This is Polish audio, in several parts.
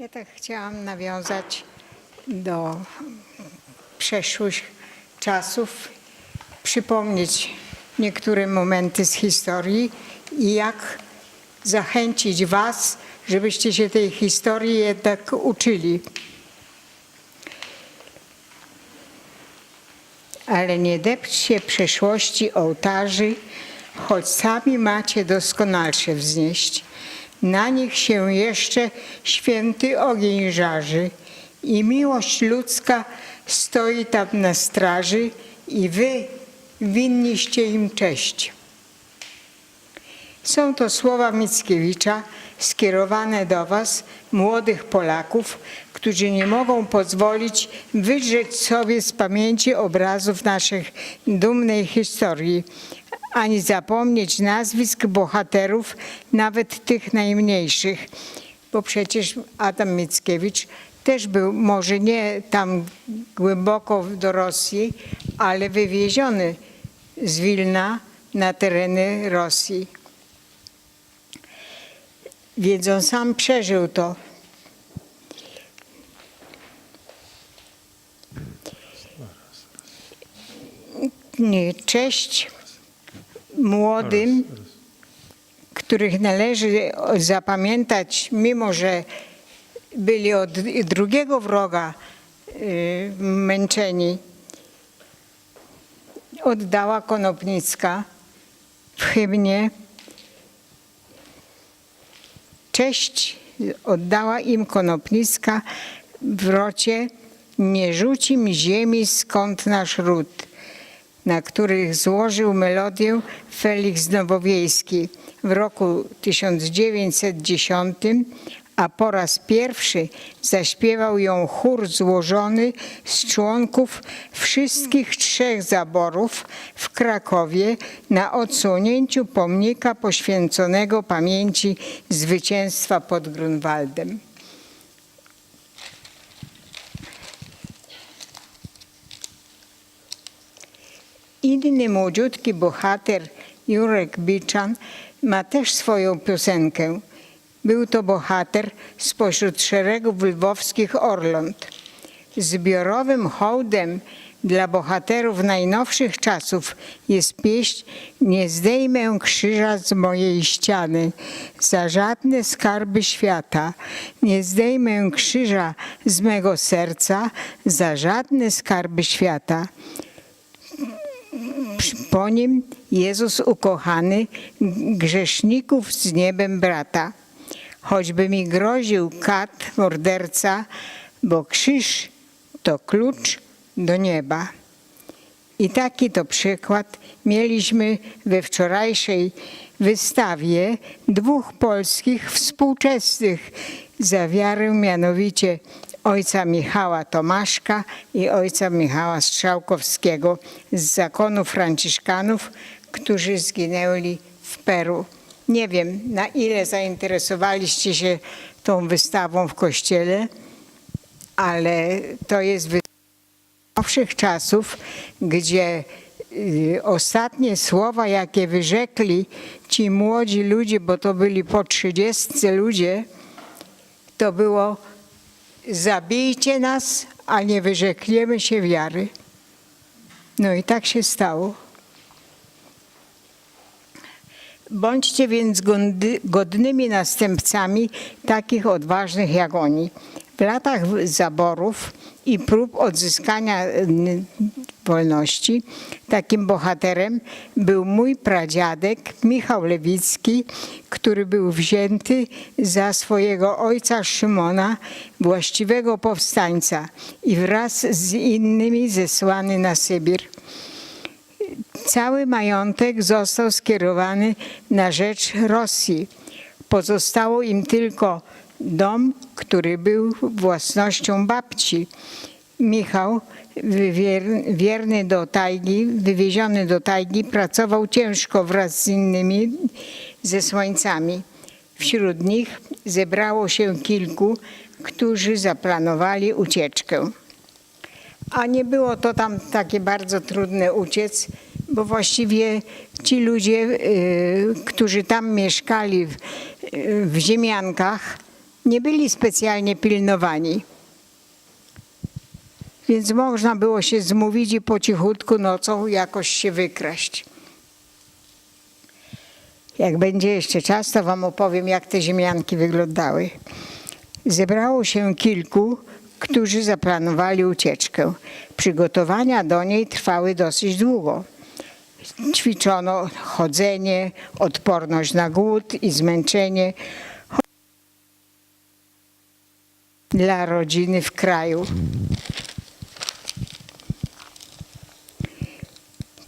Ja tak chciałam nawiązać do przeszłych czasów, przypomnieć niektóre momenty z historii i jak zachęcić Was, żebyście się tej historii jednak uczyli. Ale nie depczcie przeszłości ołtarzy, choć sami macie doskonalsze wznieść. Na nich się jeszcze święty ogień żarzy i miłość ludzka stoi tam na straży i wy winniście im cześć. Są to słowa Mickiewicza skierowane do Was, młodych Polaków, którzy nie mogą pozwolić wydrzeć sobie z pamięci obrazów naszych dumnej historii, ani zapomnieć nazwisk bohaterów, nawet tych najmniejszych. Bo przecież Adam Mickiewicz też był może nie tam głęboko do Rosji, ale wywieziony z Wilna na tereny Rosji. Więc on sam przeżył to. Nie, Cześć młodym, których należy zapamiętać, mimo że byli od drugiego wroga y, męczeni. Oddała Konopnicka w hymnie. Cześć oddała im Konopnicka w rocie Nie rzuci mi ziemi skąd nasz ród, na których złożył melodię Felix Nowowiejski w roku 1910, a po raz pierwszy zaśpiewał ją chór złożony z członków wszystkich trzech zaborów w Krakowie na odsłonięciu pomnika poświęconego pamięci zwycięstwa pod Grunwaldem. Inny młodziutki bohater, Jurek Biczan, ma też swoją piosenkę. Był to bohater spośród szeregów lwowskich Orląt. Zbiorowym hołdem dla bohaterów najnowszych czasów jest pieśń Nie zdejmę krzyża z mojej ściany za żadne skarby świata. Nie zdejmę krzyża z mego serca za żadne skarby świata. Po nim Jezus ukochany grzeszników z niebem brata. Choćby mi groził kat, morderca, bo krzyż to klucz do nieba. I taki to przykład mieliśmy we wczorajszej wystawie dwóch polskich współczesnych za wiarę, mianowicie ojca Michała Tomaszka i ojca Michała Strzałkowskiego z zakonu Franciszkanów, którzy zginęli w Peru. Nie wiem, na ile zainteresowaliście się tą wystawą w kościele, ale to jest wystawa nowszych czasów, gdzie y, ostatnie słowa, jakie wyrzekli ci młodzi ludzie, bo to byli po trzydziestce ludzie, to było zabijcie nas, a nie wyrzekniemy się wiary. No i tak się stało. Bądźcie więc godnymi następcami takich odważnych jak oni. W latach zaborów i prób odzyskania wolności takim bohaterem był mój pradziadek Michał Lewicki, który był wzięty za swojego ojca Szymona, właściwego powstańca i wraz z innymi zesłany na Sybir. Cały majątek został skierowany na rzecz Rosji. Pozostało im tylko dom, który był własnością babci. Michał, wierny do tajgi, wywieziony do tajgi, pracował ciężko wraz z innymi zesłańcami. Wśród nich zebrało się kilku, którzy zaplanowali ucieczkę. A nie było to tam takie bardzo trudne uciec, bo właściwie ci ludzie, y, którzy tam mieszkali w, y, w ziemiankach, Nie byli specjalnie pilnowani. Więc można było się zmówić i po cichutku nocą jakoś się wykraść. Jak będzie jeszcze czas, to wam opowiem, jak te ziemianki wyglądały. Zebrało się kilku, którzy zaplanowali ucieczkę. Przygotowania do niej trwały dosyć długo. Ćwiczono chodzenie, odporność na głód i zmęczenie dla rodziny w kraju.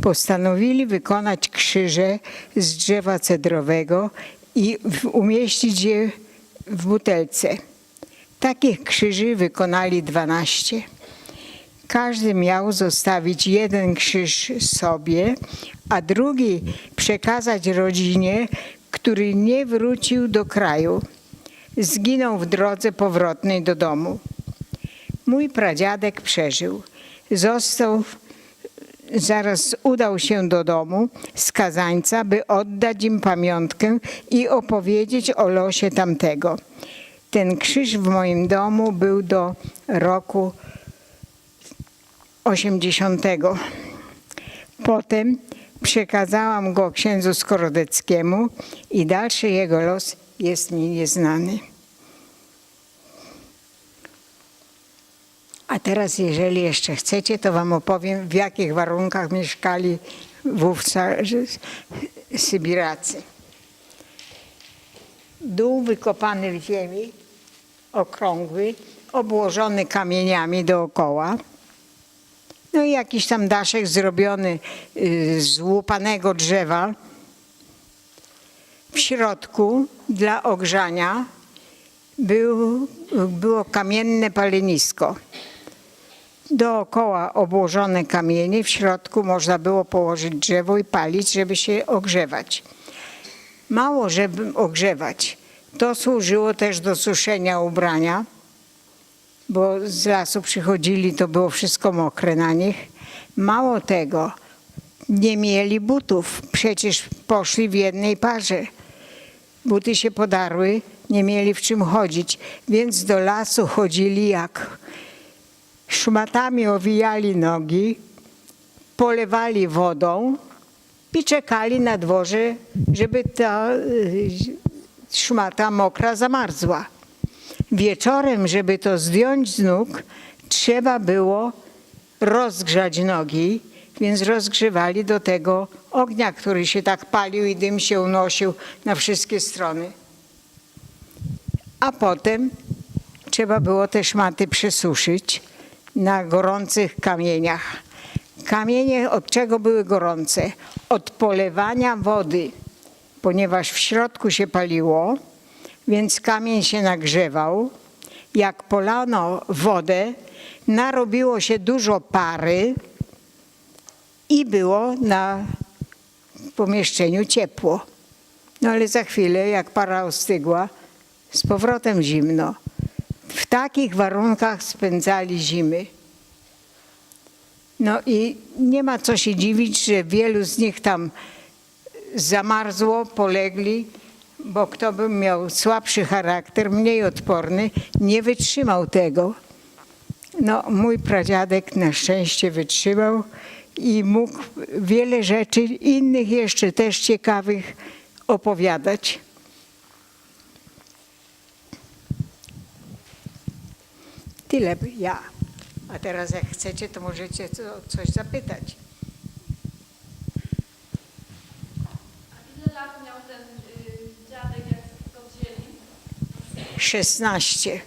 Postanowili wykonać krzyże z drzewa cedrowego i umieścić je w butelce. Takich krzyży wykonali 12. Każdy miał zostawić jeden krzyż sobie, a drugi przekazać rodzinie, który nie wrócił do kraju. Zginął w drodze powrotnej do domu. Mój pradziadek przeżył. Został, zaraz udał się do domu skazańca, by oddać im pamiątkę i opowiedzieć o losie tamtego. Ten krzyż w moim domu był do roku 80. Potem przekazałam go księdzu Skorodeckiemu i dalszy jego los jest mi nieznany. A teraz, jeżeli jeszcze chcecie, to wam opowiem, w jakich warunkach mieszkali wówczas Sybiracy. Dół wykopany w ziemi, okrągły, obłożony kamieniami dookoła. No i jakiś tam daszek zrobiony y, z łupanego drzewa. W środku dla ogrzania był, było kamienne palenisko. Dookoła obłożone kamienie, w środku można było położyć drzewo i palić, żeby się ogrzewać. Mało, żeby ogrzewać. To służyło też do suszenia ubrania bo z lasu przychodzili, to było wszystko mokre na nich. Mało tego, nie mieli butów, przecież poszli w jednej parze. Buty się podarły, nie mieli w czym chodzić, więc do lasu chodzili jak szmatami owijali nogi, polewali wodą i czekali na dworze, żeby ta y, szmata mokra zamarzła. Wieczorem, żeby to zdjąć z nóg, trzeba było rozgrzać nogi, więc rozgrzewali do tego ognia, który się tak palił i dym się unosił na wszystkie strony. A potem trzeba było te szmaty przesuszyć na gorących kamieniach. Kamienie od czego były gorące? Od polewania wody, ponieważ w środku się paliło, więc kamień się nagrzewał. Jak polano wodę, narobiło się dużo pary i było na pomieszczeniu ciepło. No ale za chwilę, jak para ostygła, z powrotem zimno. W takich warunkach spędzali zimy. No i nie ma co się dziwić, że wielu z nich tam zamarzło, polegli, bo kto by miał słabszy charakter, mniej odporny, nie wytrzymał tego. No, mój pradziadek na szczęście wytrzymał i mógł wiele rzeczy innych jeszcze też ciekawych opowiadać. Tyle ja. A teraz jak chcecie, to możecie co- coś zapytać. A ile lat miał ten y, dziadek, jak go wzięli? 16.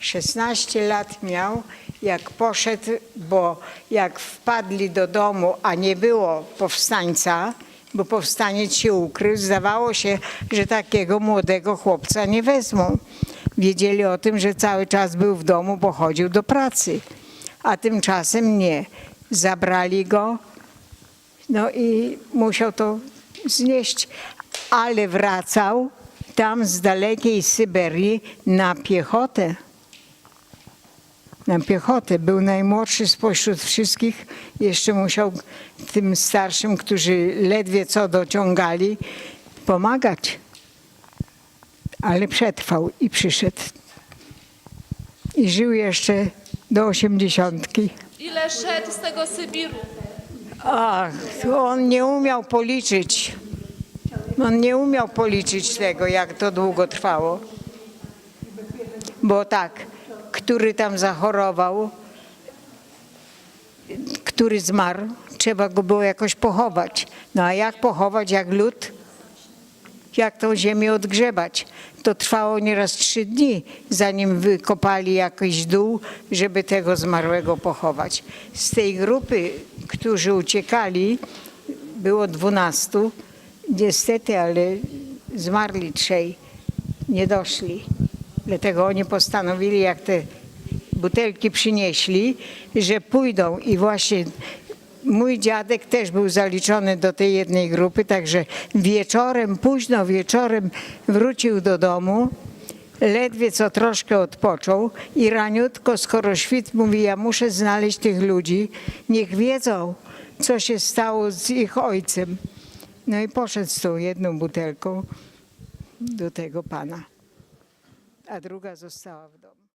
16 lat miał, jak poszedł, bo jak wpadli do domu, a nie było powstańca, bo powstaniec się ukrył, zdawało się, że takiego młodego chłopca nie wezmą. Wiedzieli o tym, że cały czas był w domu, bo chodził do pracy. A tymczasem nie. Zabrali go, no i musiał to znieść, ale wracał tam z dalekiej Syberii na piechotę. Na piechotę. Był najmłodszy spośród wszystkich. Jeszcze musiał tym starszym, którzy ledwie co dociągali, pomagać. Ale przetrwał i przyszedł. I żył jeszcze do osiemdziesiątki. Ile szedł z tego Sybiru? Ach, on nie umiał policzyć. On nie umiał policzyć tego, jak to długo trwało. Bo tak, który tam zachorował, który zmarł, trzeba go było jakoś pochować. No a jak pochować, jak lód? Jak tą ziemię odgrzebać? To trwało nieraz trzy dni, zanim wykopali jakiś dół, żeby tego zmarłego pochować. Z tej grupy, którzy uciekali, było dwunastu. Niestety, ale zmarli trzej, nie doszli. Dlatego oni postanowili, jak te butelki przynieśli, że pójdą i właśnie mój dziadek też był zaliczony do tej jednej grupy, także wieczorem, późno wieczorem wrócił do domu, ledwie co troszkę odpoczął i raniutko, skoro świt mówi, ja muszę znaleźć tych ludzi, niech wiedzą, co się stało z ich ojcem. No i poszedł z tą jedną butelką do tego pana, a druga została w domu.